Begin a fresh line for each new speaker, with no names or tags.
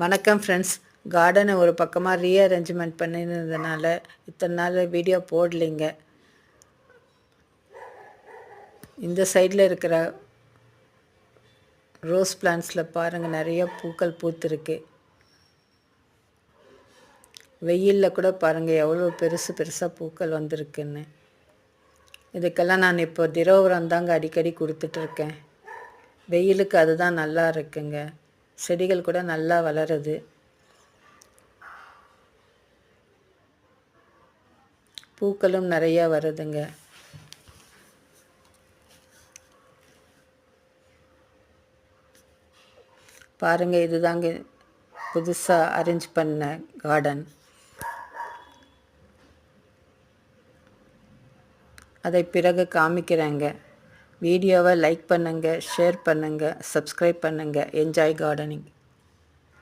வணக்கம் ஃப்ரெண்ட்ஸ் கார்டனை ஒரு பக்கமாக ரீஅரேஞ்ச்மெண்ட் பண்ணியிருந்ததுனால இத்தனை நாள் வீடியோ போடலைங்க. இந்த சைடில் இருக்கிற ரோஸ் பிளான்ஸில் பாருங்கள் நிறைய பூக்கள் பூத்துருக்கு. வெயிலில் கூட பாருங்கள் எவ்வளோ பெருசு பெருசாக பூக்கள் வந்திருக்குன்னு. இதுக்கெல்லாம் நான் இப்போ திரோவரம் தாங்க அடிக்கடி கொடுத்துட்ருக்கேன் வெயிலுக்கு அதுதான் நல்லா இருக்குங்க. செடிகள் கூட நல்லா வளருது. பூக்களும் நிறையா வருதுங்க. பாருங்கள் இதுதாங்க புதுசாக அரேஞ்ச் பண்ண கார்டன் அதை பிறகு காமிக்கிறேங்க. வீடியோவை லைக் பண்ணுங்கள் ஷேர் பண்ணுங்கள் சப்ஸ்கிரைப் பண்ணுங்கள் என்ஜாய் கார்டனிங்